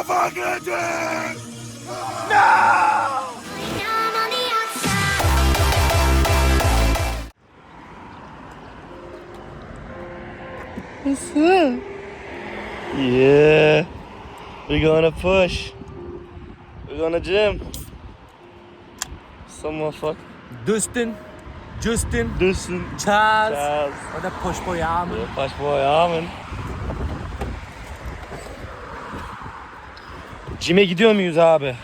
On the outside. Yeah. We're gonna push. We're gonna gym. Some motherfucker. Dustin, Justin, Listen. Charles Charles. oder Poşboyamın. Paş boy amen. Cime gidiyor muyuz abi?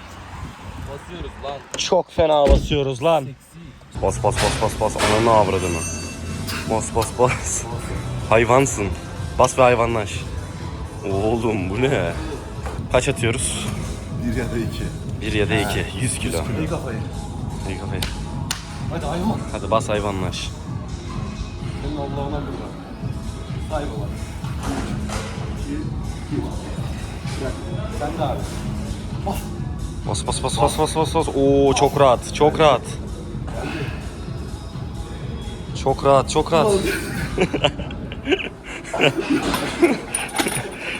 Basıyoruz lan. Çok fena basıyoruz lan. Bas bas bas bas bas. Ananı avradını. Bas bas bas. Hayvansın. Bas ve hayvanlaş. Oğlum bu ne? Kaç atıyoruz? Bir ya da iki. Bir ya da iki. 100 kilo. İyi kafayı. İyi kafayı. Hadi hayvan. Hadi bas hayvanlaş. Senin Allah'ına kurban. Saygı var. Sen de abi. Bas bas bas bas bas bas bas. Oo çok rahat. Çok rahat. Çok rahat, çok rahat.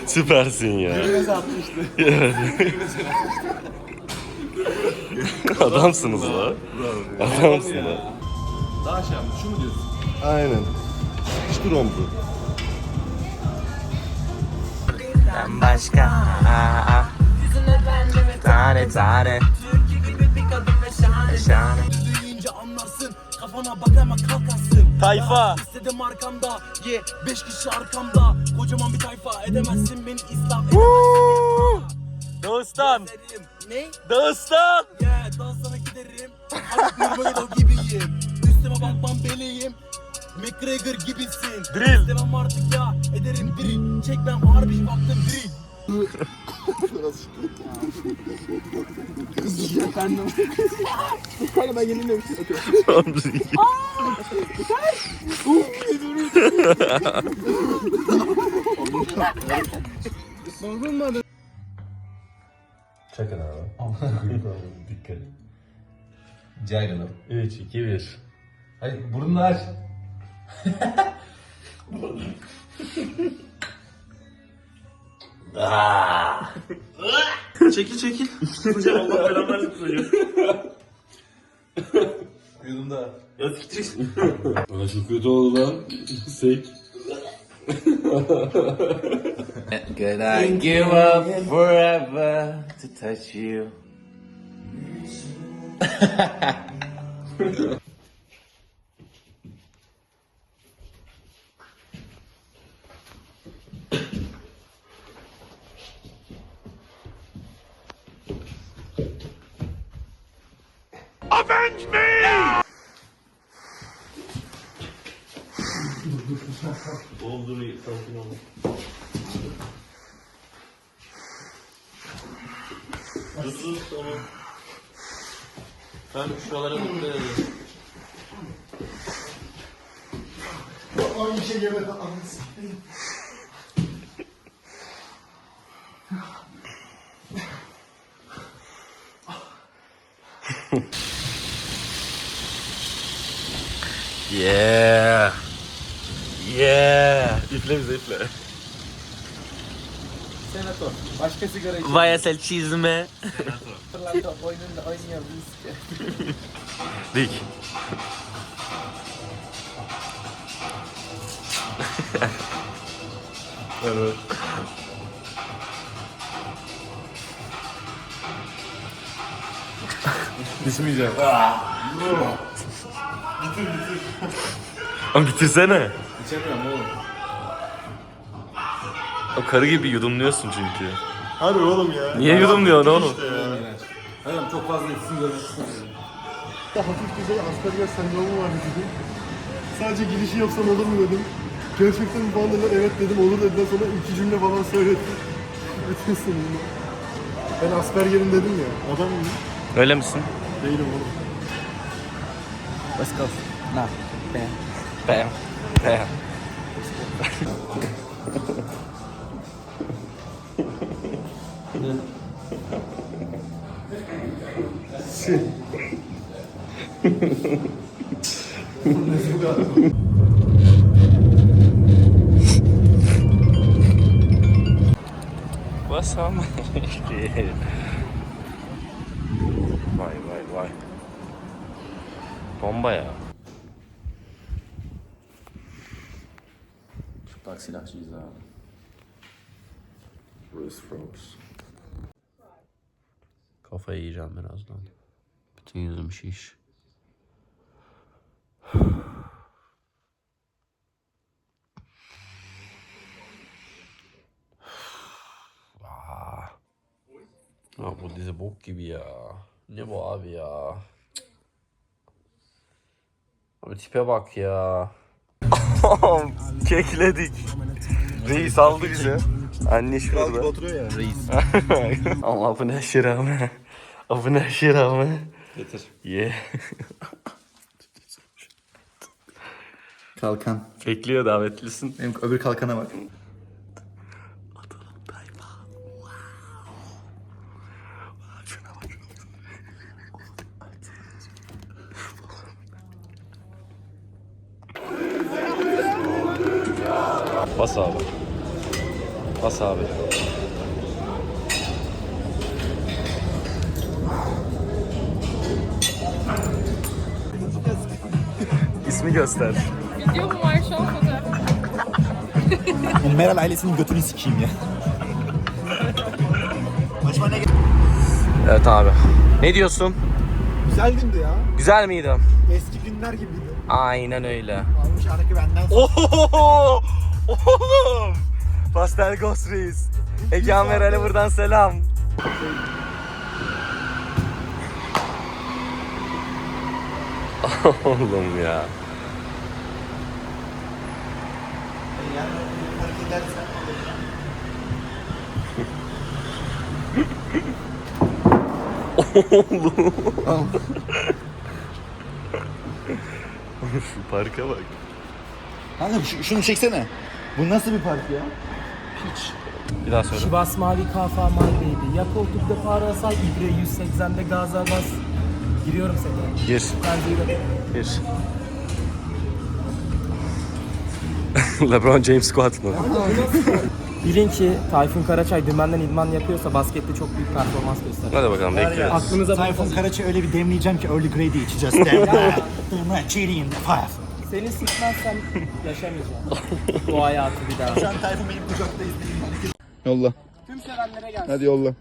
Süpersin ya. Neyse atmıştı. Adamsınız la. Adamsın la. Daha şey yapmış. Şu mu diyorsun? Aynen. Sıkıştır omzu. Ben başka. Aa, aa. Tane tane. Şahane. Büyüyünce anlarsın Kafana bak ama kalkarsın Tayfa. İstedim arkamda Ye beş kişi arkamda Kocaman bir tayfa edemezsin beni İslam Dağıstan. ederim Ne? Dağıstan. Yeah daha sana giderim Haluk Nurmagomedov gibiyim Üstüme bakmam beleyim McGregor gibisin Drill. İstemem artık ya ederim drill Çekmem harbi baktım drill Çakın abi. Dikkat. Caygınım. 3, 2, 1. Hayır burnunu aç. Çekil çekil. Hocam Allah belanı versin çocuğu. Yudumda. Ya siktir. Bana çok kötü oldu lan. Sek. Could I give up forever to touch you? Dur tamam. Ben şuralara dikkat edeyim. Aynı şey yemedi Yeah. Yeah. Üfle bize üfle. Senatör Başka sigara içiyor Vay asel çizme. Fırlanta oyununda oynuyor biz Dik. evet. Düşmeyeceğim. Ama bitirsene. İçemiyorum oğlum. O karı gibi yudumluyorsun çünkü. Hadi oğlum ya. Niye yudumluyorsun oğlum? Hayır çok fazla etsin görmek istemiyorum. hafif düzey asperger sendromu var dedim. Sadece girişi yapsam olur mu dedim. Gerçekten falan dediler. Evet dedim olur dediler sonra iki cümle falan söyledim. Bütün sınırını. Ben aspergerim dedim ya. Adam mı? Öyle misin? Değilim oğlum. Let's go. Nah. Bam. Bam. Bam. Basam. vay vay vay. Bomba ya. Çıplak silahçıyız abi. Bruce Frogs. Kafayı yiyeceğim birazdan. Şiş. Ah. Ya bu dizi bok gibi ya. Ne bu abi ya? Abi tipe bak ya. Kekledik. Reis aldı bize. Anne şurada. oturuyor ya. Ama bu ne şirame. Bu ne şirame. Getir. Ye. Kalkan. Bekliyor davetlisin. Benim öbür kalkana bak. Bas abi. Bas abi. İsmi göster. Video mu var şu an fotoğraf? Meral ailesinin götünü sikeyim ya. Başıma ne Evet abi. Ne diyorsun? Güzel gündü ya. Güzel miydi? Eski günler gibiydi. Aynen öyle. Almış araki benden Oho! Oğlum! Pastel Ghost Reis. Egehan Meral'e buradan selam. Oğlum ya. Oğlum. Şu parka bak. Kanka şu- şunu çeksene. Bu nasıl bir park ya? Bir daha söyle. Şivas Mavi Kafa My Baby. Yakoltuk de Parasay İbre 180'de Gaza Bas. Giriyorum seni. Gir. Ben de Gir. LeBron James squat mı? Bilin ki Tayfun Karaçay dümenden idman yapıyorsa baskette çok büyük performans gösterir. Hadi bakalım bekliyoruz. Aklınıza Tayfun Karaçay öyle bir demleyeceğim ki early grade'i içeceğiz. Çiğneyin, fire. Seni sıkmazsam yaşamayacağım. bu hayatı bir daha. Şu an Tayfun benim kucakta izleyeyim. Yolla. Tüm sevenlere gelsin. Hadi yolla.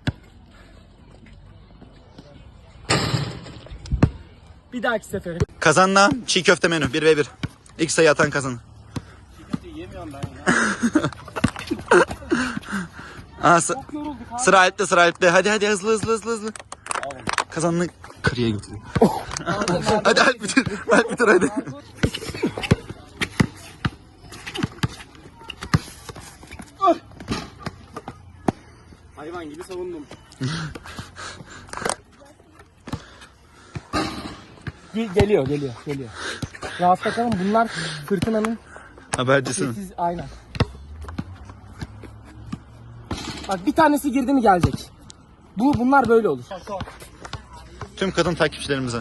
Bir dahaki sefere. Kazanla çiğ köfte menü 1 ve 1. İlk sayı atan kazanır. Aa, sı- sıra Alp'te sıra Alp'te. Hadi hadi hızlı hızlı hızlı hızlı. Kazanını kırıya götürüyor. hadi Alp bitir. Alp bitir hadi. Hayvan gibi savundum. Ge- geliyor, geliyor, geliyor. Rahat bakalım bunlar fırtınanın Habercisin. sessiz aynen. Bak bir tanesi girdi mi gelecek. Bu bunlar böyle olur. Tüm kadın takipçilerimize.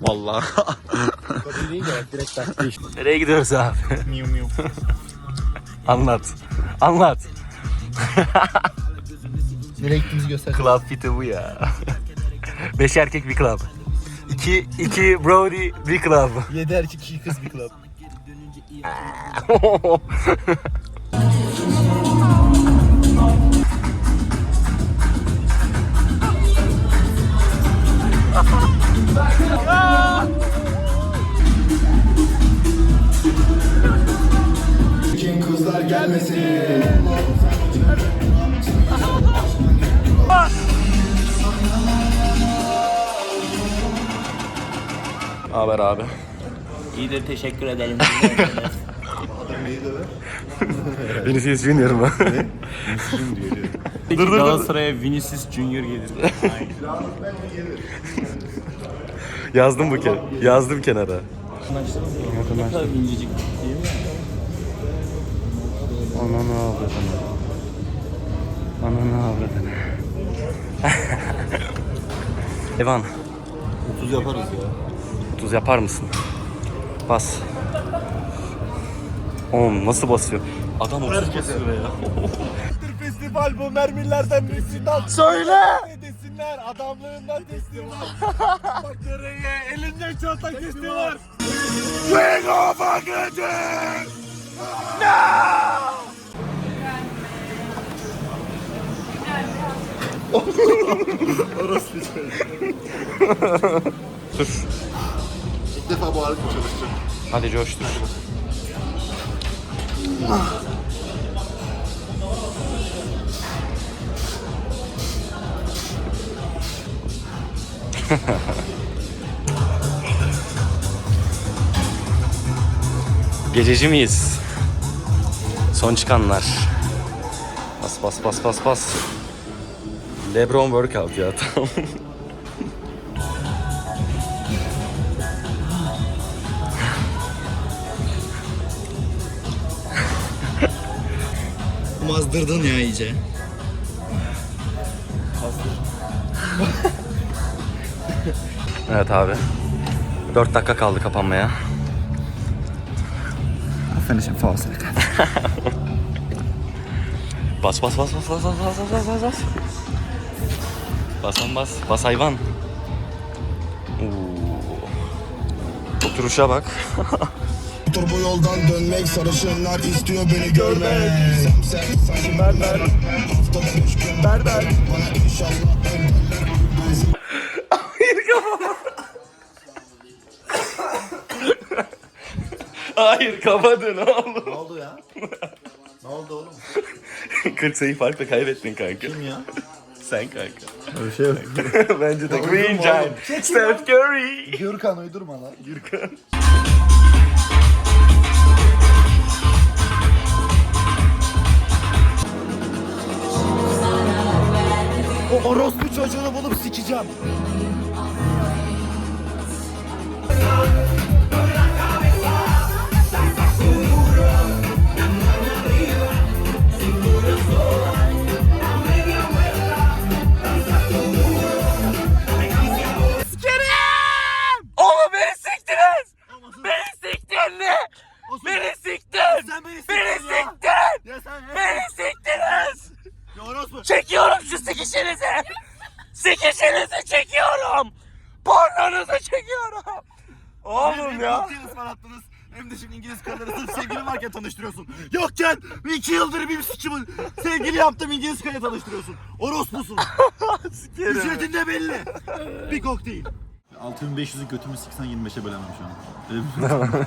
Vallahi. Nereye gidiyoruz abi? Miu miu. Anlat. Anlat. Nereye gittiğimizi göster. Club fiti bu ya. Beş erkek bir club. İki, iki Brody bir club. 7 erkek 2 kız bir club. Kızlar gelmesin. Haber abi. İyidir teşekkür ederim. Vinicius Junior mu? dur dur Galatasaray'a Vinicius Junior gelir. Yazdım bu ke yazdım kenara. ne kadar incecik değil mi? Ananı avradını. Ananı avradını. Evan 30 yaparız ya tuz yapar mısın? Bas. Oğlum nasıl basıyor? Adam otuz basıyor ya. Festival bu mermilerden müziğinden Söyle! Desinler adamlarından teslim. Bak nereye elinde çanta teslim var. King of Agredim! No! Orası bir şey. Sür. İlk defa bu hareket çalışacak. Hadi coştur. Gececi miyiz? Son çıkanlar. Bas bas bas bas bas. Lebron workout ya tamam. Mazdırdın ya iyice. Evet abi. 4 dakika kaldı kapanmaya. Finishing fast. Bas bas bas bas bas bas bas bas bas bas bas. Bas lan bas. Bas hayvan. Oo. Oturuşa bak. Bu yoldan dönmek sarışınlar istiyor beni görmek Sen sen sen berber Haftada üç gün berber Bana inşallah Hayır kapadın oğlum. Ne oldu ya? ne oldu oğlum? 40 sayı farkla kaybettin kanka. Kim ya? Sen kanka. Öyle şey yok. Bence de Green Giant. Steph Curry. Gürkan uydurma lan. Gürkan. Orospu çocuğunu bulup sikeceğim. Sikişinizi çekiyorum. Pornonuzu çekiyorum. Oğlum ya. Hem ıspanattınız hem de şimdi İngiliz karıları sırf sevgili varken tanıştırıyorsun. Yokken iki yıldır bir sikimi sevgili yaptım İngiliz karıyla tanıştırıyorsun. Orospusun. Ücretin de belli. Bir kokteyl. 6500'ü götümü siksen 25'e bölemem şu an.